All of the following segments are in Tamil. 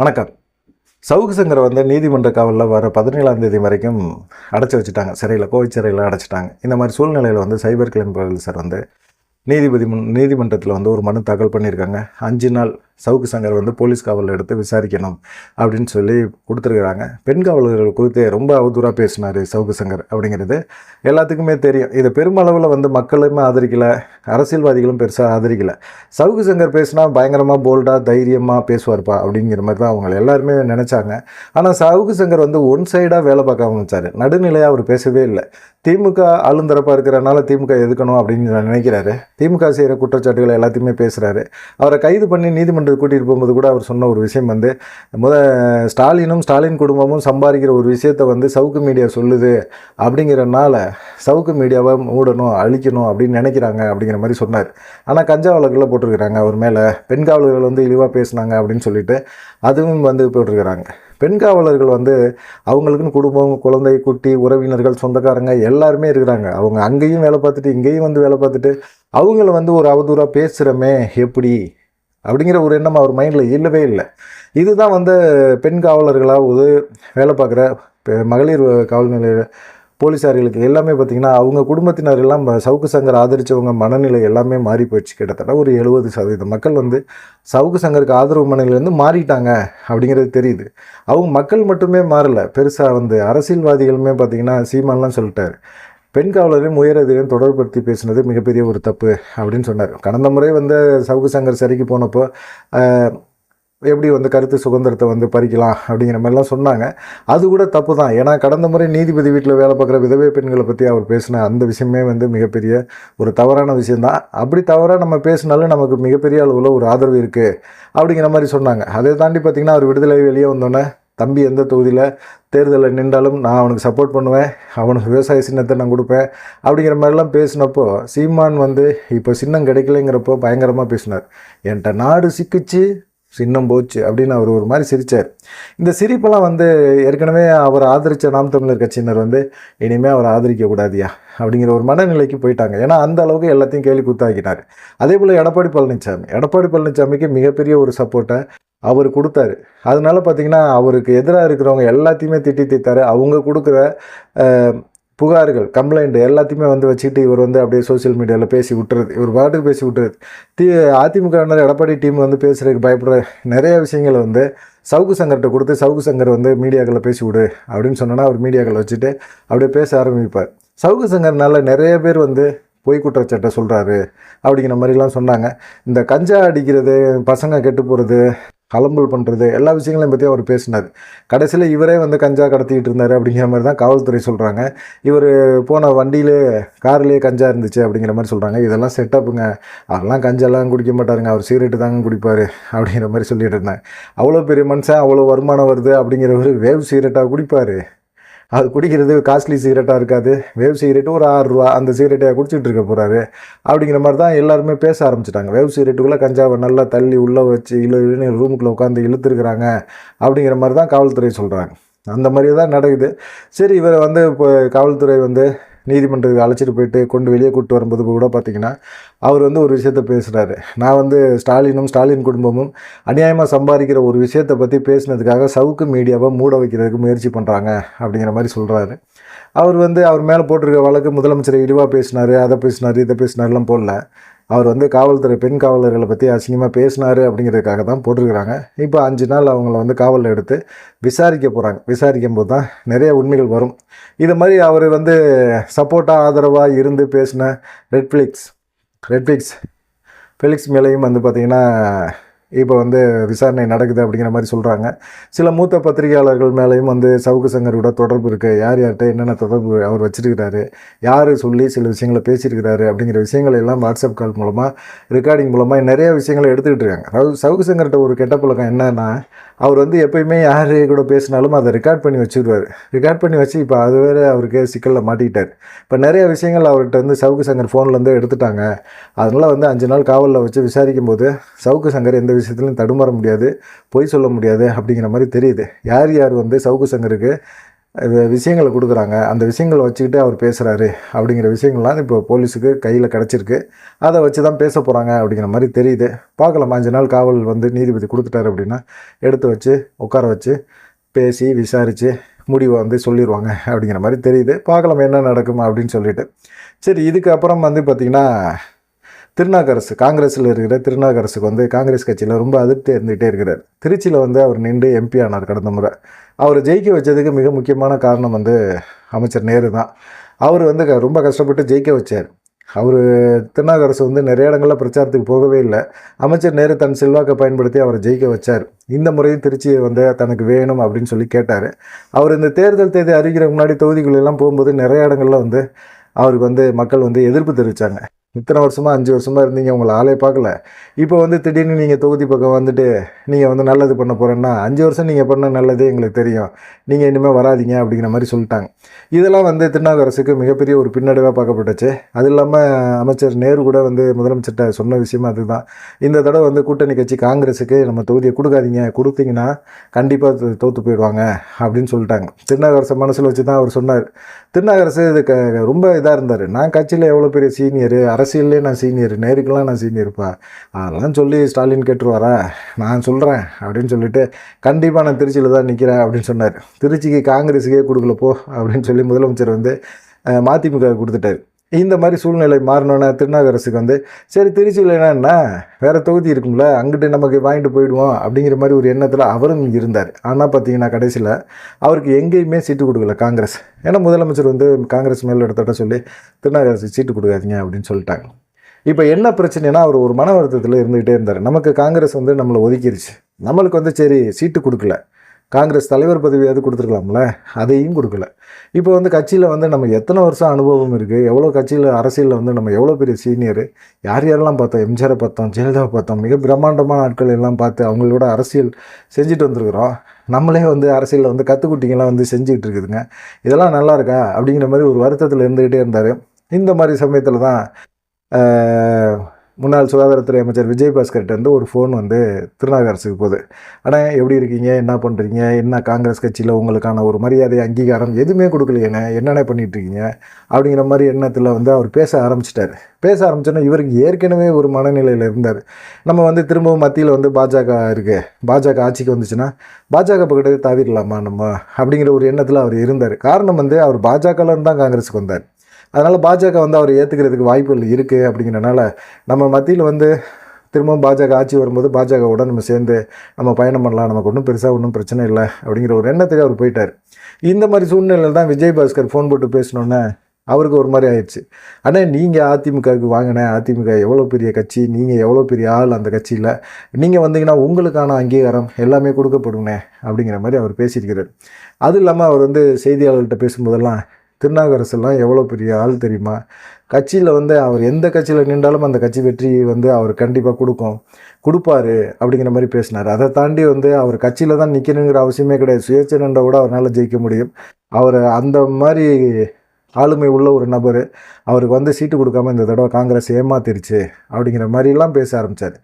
வணக்கம். சவுக்கு சங்கரை வந்து நீதிமன்ற காவலில் வர பதினேழாம் தேதி வரைக்கும் அடைச்சி வச்சுட்டாங்க. சிறையில் கோவை சிறையில் அடைச்சிட்டாங்க. இந்த மாதிரி சூழ்நிலையில் வந்து சைபர் கிரைம் சார் வந்து நீதிபதி முன் நீதிமன்றத்தில் வந்து ஒரு மனு தாக்கல் பண்ணியிருக்காங்க. அஞ்சு நாள் சவுக்கு சங்கர் வந்து போலீஸ் காவலில் எடுத்து விசாரிக்கணும் அப்படின்னு சொல்லி கொடுத்துருக்குறாங்க. பெண் காவலர்கள் குறித்து ரொம்ப அவதூறாக பேசினார் சவுக்கு சங்கர் அப்படிங்கிறது. எல்லாத்துக்குமே தெரியும். இதை பெருமளவில் வந்து மக்களுமே ஆதரிக்கலை அரசியல்வாதிகளும் பெருசாக ஆதரிக்கலை. சவுக்கு சங்கர் பேசினா பயங்கரமாக போல்டாக தைரியமாக பேசுவார்ப்பா அப்படிங்கிற மாதிரி தான் அவங்க எல்லாருமே நினச்சாங்க. ஆனால் சவுக்கு சங்கர் வந்து ஒன் சைடாக வேலை பார்க்க ஆரம்பிச்சார். நடுநிலையாக அவர் பேசவே இல்லை. திமுக ஆளுந்தரப்பாக இருக்கிறனால திமுக எதுக்கணும் அப்படின்னு நினைக்கிறாரு. திமுக செய்கிற குற்றச்சாட்டுகள் எல்லாத்தையுமே பேசுகிறாரு அவரை கைது பண்ணி நீதிமன்ற கூட்டிகிட்டு போகும்போது கூட அவர் சொன்ன ஒரு விஷயம் வந்து முத ஸ்டாலினும் ஸ்டாலின் குடும்பமும் சம்பாதிக்கிற ஒரு விஷயத்தை வந்து சவுக்கு மீடியா சொல்லுது அப்படிங்கிறனால சவுக்கு மீடியாவை மூடணும் அழிக்கணும் அப்படின்னு நினைக்கிறாங்க அப்படிங்கிற மாதிரி சொன்னார். ஆனால் கஞ்சா வழக்கில் போட்டிருக்கிறாங்க அவர் மேலே. பெண் காவலர்கள் வந்து இழிவாக பேசுனாங்க அப்படின்னு சொல்லிட்டு அதுவும் வந்து போட்டிருக்கிறாங்க. பெண் காவலர்கள் வந்து அவங்களுக்குன்னு குடும்பம் குழந்தை குட்டி உறவினர்கள் சொந்தக்காரங்க எல்லாருமே இருக்கிறாங்க. அவங்க அங்கேயும் வேலை பார்த்துட்டு இங்கேயும் வந்து வேலை பார்த்துட்டு அவங்கள வந்து ஒரு அவதூறாக பேசுகிறோமே எப்படி? அப்படிங்கிற ஒரு எண்ணம் அவர் மைண்டில் இல்லவே இல்லை. இதுதான் வந்து பெண் காவலர்களாவது வேலை பார்க்குற மகளிர் காவல் நிலைய போலீஸார்களுக்கு எல்லாமே பார்த்திங்கன்னா அவங்க குடும்பத்தினர் எல்லாம் சவுக்கு சங்கர் ஆதரித்தவங்க மனநிலை எல்லாமே மாறி போயிடுச்சு. கிட்டத்தட்ட ஒரு எழுபது சதவீதம் மக்கள் வந்து சவுக்கு சங்கருக்கு ஆதரவு மனநிலையிலேருந்து மாறிட்டாங்க அப்படிங்கிறது தெரியுது. அவங்க மக்கள் மட்டுமே மாறலை. பெருசாக வந்து அரசியல்வாதிகளுமே பார்த்திங்கன்னா சீமான்லாம் சொல்லிட்டாரு. பெண் காவலரையும் உயரதிகாரியும் தொடர்படுத்தி பேசினது மிகப்பெரிய ஒரு தப்பு அப்படின்னு சொன்னார். கடந்த முறை வந்து சவுக்கு சங்கர் சரிக்கு போனப்போ எப்படி வந்து கருத்து சுதந்திரத்தை வந்து பறிக்கலாம் அப்படிங்கிற மாதிரிலாம் சொன்னாங்க. அது கூட தப்பு தான் ஏன்னா கடந்த முறை நீதிபதி வீட்டில் வேலை பார்க்குற விதவை பெண்களை பற்றி அவர் பேசின அந்த விஷயமே வந்து மிகப்பெரிய ஒரு தவறான விஷயந்தான் அப்படி தவறாக நம்ம பேசினாலும் நமக்கு மிகப்பெரிய அளவில் ஒரு ஆதரவு இருக்குது அப்படிங்கிற மாதிரி சொன்னாங்க. அதை தாண்டி பார்த்திங்கன்னா அவர் விடுதலை வெளியே வந்தோடனே தம்பி எந்த தொகுதியில் தேர்தலில் நின்றாலும் நான் அவனுக்கு சப்போர்ட் பண்ணுவேன். அவனுக்கு விவசாய சின்னத்தை நான் கொடுப்பேன். அப்படிங்கிற மாதிரிலாம் பேசினப்போ சீமான் வந்து இப்போ சின்னம் கிடைக்கலைங்கிறப்போ பயங்கரமாக பேசினார். என்கிட்ட நாடு சிக்கிச்சு சின்னம் போச்சு அப்படின்னு அவர் ஒரு மாதிரி சிரித்தார் இந்த சிரிப்பெல்லாம் வந்து ஏற்கனவே அவர் ஆதரித்த நாம் தமிழர் கட்சியினர் வந்து இனிமேல் அவர் ஆதரிக்கக்கூடாதியா அப்படிங்கிற ஒரு மனநிலைக்கு போயிட்டாங்க. ஏன்னா அந்த அளவுக்கு எல்லாத்தையும் கேள்வி குத்தாக்கினார் அதே போல் எடப்பாடி பழனிசாமி எடப்பாடி பழனிசாமிக்கு மிகப்பெரிய ஒரு சப்போர்ட்டை அவர் கொடுத்தாரு. அதனால பார்த்தீங்கன்னா அவருக்கு எதிராக இருக்கிறவங்க எல்லாத்தையுமே திட்டி தீர்த்தாரு அவங்க கொடுக்குற புகார்கள் கம்ப்ளைண்ட் எல்லாத்தையுமே வந்து வச்சுக்கிட்டு இவர் வந்து அப்படியே சோஷியல் மீடியாவில் பேசி விட்டுறது இவர் பாட்டுக்கு பேசி விட்டுறது. தி அதிமுகவினர் எடப்பாடி டீம் வந்து பேசுகிறதுக்கு பயப்படுற நிறைய விஷயங்களை வந்து சவுக்கு சங்கர்கிட்ட கொடுத்து சவுக்கு சங்கர் வந்து மீடியாக்களில் பேசி விடு அப்படின்னு சொன்னோன்னா அவர் மீடியாக்களை வச்சுட்டு அப்படியே பேச ஆரம்பிப்பார். சவுக்கு சங்கர்னால நிறைய பேர் வந்து பொய் குற்றச்சாட்டை சொல்கிறாரு அப்படிங்கிற மாதிரிலாம் சொன்னாங்க. இந்த கஞ்சா அடிக்கிறது பசங்க கெட்டு போகிறது கலம்பல் பண்ணுறது எல்லா விஷயங்களையும் பற்றி அவர் பேசினார். கடைசியில் இவரே வந்து கஞ்சா கடத்திக்கிட்டு இருந்தார் அப்படிங்கிற மாதிரி தான் காவல்துறை சொல்கிறாங்க இவர் போன வண்டியிலே கார்லேயே கஞ்சா இருந்துச்சு அப்படிங்கிற மாதிரி சொல்கிறாங்க இதெல்லாம் செட்டப்புங்க. அவரெல்லாம் கஞ்சாலாம் குடிக்க மாட்டாருங்க. அவர் சிகரெட்டு தாங்க குடிப்பார் அப்படிங்கிற மாதிரி சொல்லிட்டு இருந்தாங்க. அவ்வளோ பெரிய மனுஷன் அவ்வளோ வருமானம் வருது அப்படிங்கிறவர் வேவ் சிகரெட்டாக குடிப்பார். அது குடிக்கிறது காஸ்ட்லி சிகரெட்டாக இருக்காது. வேவ் சிகரெட்டு ஒரு ஆறு ரூபா அந்த சிகரெட்டை குடிச்சிட்டு இருக்க போகிறாரு அப்படிங்கிற மாதிரி தான் எல்லாருமே பேச ஆரம்பிச்சிட்டாங்க. வேவ் சிகரெட்டுக்குள்ளே கஞ்சாவை நல்லா தள்ளி உள்ளே வச்சு இழு ரூமுக்குள்ளே உட்காந்து இழுத்துருக்குறாங்க அப்படிங்கிற மாதிரி தான் காவல்துறை சொல்கிறாங்க அந்த மாதிரி தான் நடக்குது. சரி இவரை வந்து இப்போ காவல்துறை வந்து நீதிமன்றத்துக்கு அழைச்சிட்டு போயிட்டு கொண்டு வெளியே கூப்பிட்டு வரும்போது கூட பார்த்தீங்கன்னா அவர் வந்து ஒரு விஷயத்த பேசுகிறாரு நான் வந்து ஸ்டாலினும் ஸ்டாலின் குடும்பமும் அநியாயமாக சம்பாதிக்கிற ஒரு விஷயத்தை பற்றி பேசினதுக்காக சவுக்கு மீடியாவை மூட வைக்கிறதுக்கு முயற்சி பண்ணுறாங்க அப்படிங்கிற மாதிரி சொல்கிறாரு அவர் வந்து அவர் மேலே போட்டிருக்க வழக்கு முதலமைச்சர் இழிவாக பேசினார் அதை பேசினார் இதை பேசினார்லாம் போடல. அவர் வந்து காவல்துறை பெண் காவலர்களை பற்றி அசிங்கமாக பேசினார் அப்படிங்கிறதுக்காக தான் போட்டிருக்கிறாங்க. இப்போ அஞ்சு நாள் அவங்கள வந்து காவலில் எடுத்து விசாரிக்க போகிறாங்க விசாரிக்கும் போது தான் நிறைய உண்மைகள் வரும். இது மாதிரி அவர் வந்து சப்போர்ட்டாக ஆதரவாக இருந்து பேசின ரெட்ஃப்ளிக்ஸ் ரெட்ஃப்ளிக்ஸ் ஃபெலிக்ஸ் மேலேயும் வந்து பார்த்திங்கன்னா இப்போ வந்து விசாரணை நடக்குது அப்படிங்கிற மாதிரி சொல்கிறாங்க சில மூத்த பத்திரிகையாளர்கள் மேலேயும் வந்து சவுக்கு சங்கரோட தொடர்பு இருக்குது யார் யார்கிட்ட என்னென்ன தொடர்பு அவர் வச்சுருக்கிறாரு? யார் சொல்லி சில விஷயங்களை பேசியிருக்கிறாரு அப்படிங்கிற விஷயங்கள் எல்லாம் வாட்ஸ்அப் கால் மூலமாக ரெக்கார்டிங் மூலமாக நிறைய விஷயங்களை எடுத்துக்கிட்டு இருக்காங்க. அதாவது சவுக்கு சங்கர்கிட்ட ஒரு கெட்ட பழக்கம் என்னன்னா அவர் வந்து எப்பயுமே யார் கூட பேசினாலும் அதை ரெக்கார்ட் பண்ணி வச்சுருவார். ரெக்கார்ட் பண்ணி வச்சு இப்போ அது வேறு அவருக்கு சிக்கலில் மாட்டிக்கிட்டார். இப்போ நிறைய விஷயங்கள் அவர்கிட்ட வந்து சவுக்கு சங்கர் ஃபோன்லேருந்து எடுத்துட்டாங்க. அதனால் வந்து அஞ்சு நாள் காவலில் வச்சு விசாரிக்கும் போது சவுக்கு சங்கர் எந்த விஷயத்துலையும் தடுமாற முடியாது பொய் சொல்ல முடியாது அப்படிங்கிற மாதிரி தெரியுது. யார் யார் வந்து சவுக்கு சங்கருக்கு விஷயங்களை கொடுக்குறாங்க. அந்த விஷயங்களை வச்சுக்கிட்டு அவர் பேசுகிறாரு அப்படிங்கிற விஷயங்கள்லாம் இப்போ போலீஸுக்கு கையில் கிடச்சிருக்கு. அதை வச்சு தான் பேச போகிறாங்க அப்படிங்கிற மாதிரி தெரியுது. பார்க்கலாம். அஞ்சு நாள் காவல் வந்து நீதிபதி கொடுத்துட்டாரு அப்படின்னா எடுத்து வச்சு உட்கார வச்சு பேசி விசாரித்து முடிவை வந்து சொல்லிடுவாங்க அப்படிங்கிற மாதிரி தெரியுது. பார்க்கலாம் என்ன நடக்கும் அப்படின்னு சொல்லிட்டு. சரி இதுக்கப்புறம் வந்து பார்த்திங்கன்னா திருநாகரசு காங்கிரஸில் இருக்கிற திருநாகரசுக்கு வந்து காங்கிரஸ் கட்சியில் ரொம்ப அதிருப்தி இருந்துகிட்டே இருக்கிறார். திருச்சியில் வந்து அவர் நின்று எம்பி ஆனார் கடந்த முறை. அவர் ஜெயிக்க வச்சதுக்கு மிக முக்கியமான காரணம் வந்து அமைச்சர் நேரு தான். அவர் வந்து க- ரொம்ப கஷ்டப்பட்டு ஜெயிக்க வச்சார். அவர் திருநாகரசு வந்து நிறைய இடங்களில் பிரச்சாரத்துக்கு போகவே இல்லை. அமைச்சர் நேரு தன் செல்வாக்கை பயன்படுத்தி அவரை ஜெயிக்க வச்சார். இந்த முறையும் திருச்சியை வந்து தனக்கு வேணும் அப்படின்னு சொல்லி கேட்டார். அவர் இந்த தேர்தல் தேதி அறிவிக்கிற முன்னாடி தொகுதிகளெல்லாம் போகும்போது நிறைய இடங்கள்ல வந்து அவருக்கு வந்து மக்கள் வந்து எதிர்ப்பு தெரிவித்தாங்க இத்தனை வருஷமாக அஞ்சு வருஷமாக இருந்தீங்க உங்களை ஆளே பார்க்கல. இப்போ வந்து திடீர்னு நீங்கள் தொகுதி பக்கம் வந்துட்டு நீங்கள் வந்து நல்லது பண்ண போகிறேன்னா அஞ்சு வருஷம் நீங்கள் பண்ண நல்லதே எங்களுக்கு தெரியும். நீங்கள் இனிமேல் வராதீங்க அப்படிங்கிற மாதிரி சொல்லிட்டாங்க. இதெல்லாம் வந்து திருநாவுக்கரசுக்கு மிகப்பெரிய ஒரு பின்னடைவாக பார்க்கப்பட்டுச்சு. அது இல்லாமல் அமைச்சர் நேரு கூட வந்து முதலமைச்சர்கிட்ட சொன்ன விஷயம் அதுதான். இந்த தடவை வந்து கூட்டணி கட்சி காங்கிரஸுக்கு நம்ம தொகுதியை கொடுக்காதீங்க கொடுத்தீங்கன்னா கண்டிப்பாக தோற்று போயிடுவாங்க அப்படின்னு சொல்லிட்டாங்க. திருநாகரசை மனசில் வச்சு தான் அவர் சொன்னார். திருநாகரசு இது க ரொம்ப இதாக இருந்தார். நான் கட்சியில் எவ்வளோ பெரிய சீனியரு அரசியல்லே நான் சீனியர் நேருக்கெல்லாம் நான் சீனியர்ப்பா அதெல்லாம் சொல்லி ஸ்டாலின் கேட்டுருவாரா? நான் சொல்கிறேன் அப்படின்னு சொல்லிட்டு கண்டிப்பாக நான் திருச்சியில் தான் நிற்கிறேன் அப்படின்னு சொன்னார். திருச்சிக்கு காங்கிரஸுக்கே கொடுக்கல போ அப்படின்னு சொல்லி முதலமைச்சர் வந்து மதிமுக கொடுத்துட்டாரு. இந்த மாதிரி சூழ்நிலை மாறினோன்னே திருநாகரசுக்கு வந்து சரி திருச்சியில் என்னென்னா வேறு தொகுதி இருக்கும்ல அங்கிட்டு நமக்கு வாங்கிட்டு போயிடுவோம் அப்படிங்கிற மாதிரி ஒரு எண்ணத்தில் அவரும் இருந்தார். ஆனால் பார்த்தீங்கன்னா கடைசியில் அவருக்கு எங்கேயுமே சீட்டு கொடுக்கல காங்கிரஸ். ஏன்னா முதலமைச்சர் வந்து காங்கிரஸ் மேல் இடத்தட்ட சொல்லி திருநாகரசு சீட்டு கொடுக்காதீங்க அப்படின்னு சொல்லிட்டாங்க. இப்போ என்ன பிரச்சனைனா அவர் ஒரு மன வருத்தத்தில் இருந்துகிட்டே இருந்தார். நமக்கு காங்கிரஸ் வந்து நம்மளை ஒதுக்கிடுச்சு நம்மளுக்கு வந்து சரி சீட்டு கொடுக்கல. காங்கிரஸ் தலைவர் பதவியாவது கொடுத்துருக்கலாம்ல? அதையும் கொடுக்கல. இப்போ வந்து கட்சியில் வந்து நம்ம எத்தனை வருஷம் அனுபவம் இருக்குது எவ்வளோ கட்சியில் அரசியலில் வந்து நம்ம எவ்வளோ பெரிய சீனியர் யார் யாரெல்லாம் பார்த்தோம்? எம்ஜிஆரை பார்த்தோம் ஜெயலலிதாவை பார்த்தோம்? மிக பிரம்மாண்டமான ஆட்கள் எல்லாம் பார்த்து அவங்களோட அரசியல் செஞ்சுட்டு வந்திருக்கிறோம். நம்மளே வந்து அரசியலில் வந்து கற்றுக்குட்டிங்கெல்லாம் வந்து செஞ்சுக்கிட்டு இருக்குதுங்க. இதெல்லாம் நல்லா இருக்கா? அப்படிங்கிற மாதிரி ஒரு வருத்தத்தில் இருந்துக்கிட்டே இருந்தார். இந்த மாதிரி சமயத்தில் தான் முன்னாள் சுகாதாரத்துறை அமைச்சர் விஜயபாஸ்கர்கிட்ட இருந்து ஒரு ஃபோன் வந்து திருநாகரசுக்கு போகுது. ஆனால் எப்படி இருக்கீங்க? என்ன பண்ணுறீங்க என்ன காங்கிரஸ் கட்சியில் உங்களுக்கான ஒரு மரியாதை அங்கீகாரம் எதுவுமே கொடுக்கலையேண்ணே என்னென்ன பண்ணிகிட்ருக்கீங்க அப்படிங்கிற மாதிரி எண்ணத்தில் வந்து அவர் பேச ஆரம்பிச்சிட்டார். பேச ஆரம்பிச்சோன்னா இவருக்கு ஏற்கனவே ஒரு மனநிலையில் இருந்தார். நம்ம வந்து திரும்பவும் மத்தியில் வந்து பாஜக இருக்குது பாஜக ஆட்சிக்கு வந்துச்சுன்னா பாஜக பக்கத்து தாவிடலாமா நம்ம? அப்படிங்கிற ஒரு எண்ணத்தில் அவர் இருந்தார். காரணம் வந்து அவர் பாஜகலேருந்து தான் காங்கிரஸுக்கு வந்தார். அதனால் பாஜக வந்து அவர் ஏற்றுக்கிறதுக்கு வாய்ப்புகள் இருக்குது அப்படிங்கிறனால நம்ம மத்தியில் வந்து திரும்பவும் பாஜக ஆட்சி வரும்போது பாஜகவோட நம்ம சேர்ந்து நம்ம பயணம் பண்ணலாம். நமக்கு ஒன்றும் பெருசாக ஒன்றும் பிரச்சனை இல்லை அப்படிங்கிற ஒரு எண்ணத்துக்கு அவர் போயிட்டார். இந்த மாதிரி சூழ்நிலையில் தான் விஜய் பாஸ்கர் ஃபோன் போட்டு பேசினோன்னே அவருக்கு ஒரு மாதிரி ஆயிடுச்சு. ஆனால் நீங்கள் அதிமுகவுக்கு வாங்கின அதிமுக எவ்வளோ பெரிய கட்சி நீங்கள் எவ்வளோ பெரிய ஆள் அந்த கட்சியில்? நீங்கள் வந்தீங்கன்னா உங்களுக்கான அங்கீகாரம் எல்லாமே கொடுக்கப்படுங்க அப்படிங்கிற மாதிரி அவர் பேசியிருக்கிறார். அது இல்லாமல் அவர் வந்து செய்தியாளர்கள்ட்ட பேசும்போதெல்லாம் திருநாகரசெல்லாம் எவ்வளோ பெரிய ஆள் தெரியுமா? கட்சியில் வந்து அவர் எந்த கட்சியில் நின்றாலும் அந்த கட்சி வெற்றி வந்து அவர் கண்டிப்பாக கொடுக்கும். கொடுப்பாரு அப்படிங்கிற மாதிரி பேசினார். அதை தாண்டி வந்து அவர் கட்சியில் தான் நிற்கணுங்கிற அவசியமே கிடையாது. சுயேட்சை நின்றா கூட அவரால் ஜெயிக்க முடியும். அவர் அந்த மாதிரி ஆளுமை உள்ள ஒரு நபர். அவருக்கு வந்து சீட்டு கொடுக்காம இந்த தடவை காங்கிரஸ் ஏமாத்திருச்சு அப்படிங்கிற மாதிரிலாம் பேச ஆரம்பித்தார்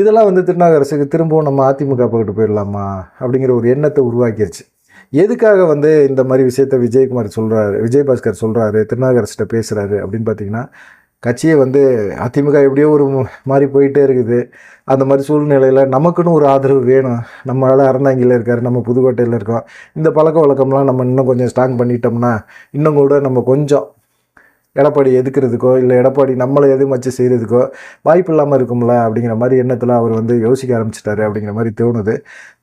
இதெல்லாம் வந்து திருநாகரசுக்கு திரும்பவும் நம்ம அதிமுக பக்கிட்டு போயிடலாமா அப்படிங்கிற ஒரு எண்ணத்தை உருவாக்கிருச்சு. எதுக்காக வந்து இந்த மாதிரி விஷயத்த விஜயகுமார் சொல்கிறாரு விஜயபாஸ்கர் சொல்கிறாரு திருநாகரசிட்ட பேசுகிறாரு அப்படின்னு பார்த்தீங்கன்னா கட்சியை வந்து அதிமுக எப்படியோ ஒரு மாதிரி போயிட்டே இருக்குது. அந்த மாதிரி சூழ்நிலையில் நமக்குன்னு ஒரு ஆதரவு வேணும். நம்மளால் அறந்தாங்கியில் இருக்கார் நம்ம புதுக்கோட்டையில் இருக்கோம். இந்த பழக்க வழக்கம்லாம் நம்ம இன்னும் கொஞ்சம் ஸ்ட்ராங் பண்ணிட்டோம்னா இன்னும் கூட நம்ம கொஞ்சம் எடப்பாடி எதுக்கிறதுக்கோ இல்லை எடப்பாடி நம்மளை எதுவும் வச்சு செய்கிறதுக்கோ வாய்ப்பு இல்லாமல் இருக்கும்ல அப்படிங்கிற மாதிரி எண்ணத்தில் அவர் வந்து யோசிக்க ஆரம்பிச்சிட்டாரு அப்படிங்கிற மாதிரி தோணுது.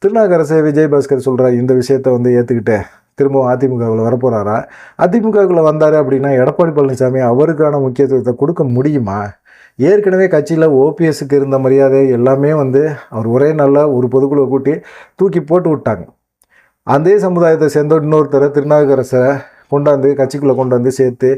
திருநாகரசு விஜயபாஸ்கர் சொல்கிற இந்த விஷயத்த வந்து ஏற்றுக்கிட்டு திரும்பவும் அதிமுகவில் வரப்போகிறாரா அதிமுகவில் வந்தார் அப்படின்னா எடப்பாடி பழனிசாமி அவருக்கான முக்கியத்துவத்தை கொடுக்க முடியுமா? ஏற்கனவே கட்சியில் ஓபிஎஸ்க்கு இருந்த மரியாதை எல்லாமே வந்து அவர் ஒரே நாளில் ஒரு பொதுக்குழுவை கூட்டி தூக்கி போட்டு விட்டாங்க. அதே சமுதாயத்தை சேர்ந்த இன்னொருத்தரை திருநாகரசரை கொண்டாந்து கட்சிக்குள்ளே கொண்டு வந்து சேர்த்து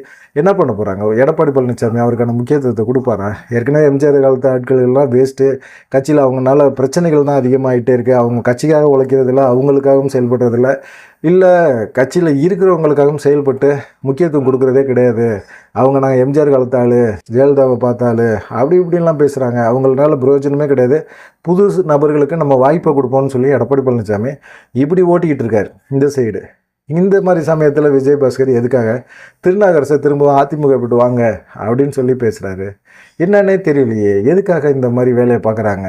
என்ன பண்ண போகிறாங்க எடப்பாடி பழனிசாமி அவருக்கான முக்கியத்துவத்தை கொடுப்பாரா? ஏற்கனவே எம்ஜிஆர் காலத்து ஆட்கள்லாம் வேஸ்ட்டு கட்சியில் அவங்கனால பிரச்சனைகள் தான் அதிகமாகிட்டே இருக்குது அவங்க கட்சிக்காக உழைக்கிறதில்ல அவங்களுக்காகவும் செயல்படுறதில்ல. இல்லை கட்சியில் இருக்கிறவங்களுக்காகவும் செயல்பட்டு முக்கியத்துவம் கொடுக்குறதே கிடையாது. அவங்க நாங்கள் எம்ஜிஆர் காலத்தாள் ஜெயலலிதாவை பார்த்தாள் அப்படி இப்படின்லாம் பேசுகிறாங்க அவங்களால பிரயோஜனமே கிடையாது. புது நபர்களுக்கு நம்ம வாய்ப்பை கொடுப்போம்னு சொல்லி எடப்பாடி பழனிசாமி இப்படி ஓட்டிக்கிட்டு இருக்கார். இந்த சைடு இந்த மாதிரி சமயத்தில் விஜய் பாஸ்கர் எதுக்காக திருநாகரசை திரும்பவும் அதிமுக விட்டு வாங்க அப்படின்னு சொல்லி பேசுகிறாரு என்னன்னே தெரியலையே எதுக்காக இந்த மாதிரி வேலையை பார்க்குறாங்க?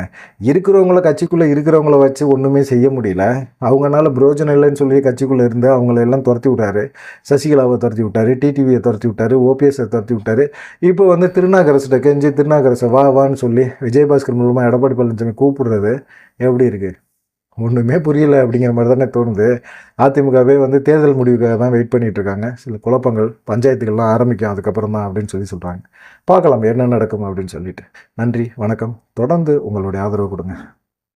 இருக்கிறவங்கள கட்சிக்குள்ளே இருக்கிறவங்கள வச்சு ஒன்றுமே செய்ய முடியல. அவங்கனால பிரோஜனம் இல்லைன்னு சொல்லி கட்சிக்குள்ளே இருந்து அவங்கள எல்லாம் துரத்தி விட்டாரு. சசிகலாவை துரத்தி விட்டாரு டிடிவியை துரத்தி விட்டாரு ஓபிஎஸ்ஸை துரத்தி விட்டாரு. இப்போ வந்து திருநாகரசிட்ட கெஞ்சி திருநாகரசை வா வான்னு சொல்லி விஜயபாஸ்கர் மூலமாக எடப்பாடி பழனிசாமி கூப்பிடுறது எப்படி இருக்குது ஒன்றுமே புரியல அப்படிங்கிற மாதிரி தானே தோணுது. அதிமுகவே வந்து தேர்தல் முடிவுக்காக தான் வெயிட் பண்ணிகிட்ருக்காங்க இருக்காங்க. சில குழப்பங்கள் பஞ்சாயத்துகள்லாம் ஆரம்பிக்கும் அதுக்கப்புறம் தான் அப்படின்னு சொல்லி சொல்கிறாங்க பார்க்கலாம் என்ன நடக்கும் அப்படின்னு சொல்லிட்டு. நன்றி வணக்கம். தொடர்ந்து உங்களுடைய ஆதரவு கொடுங்க.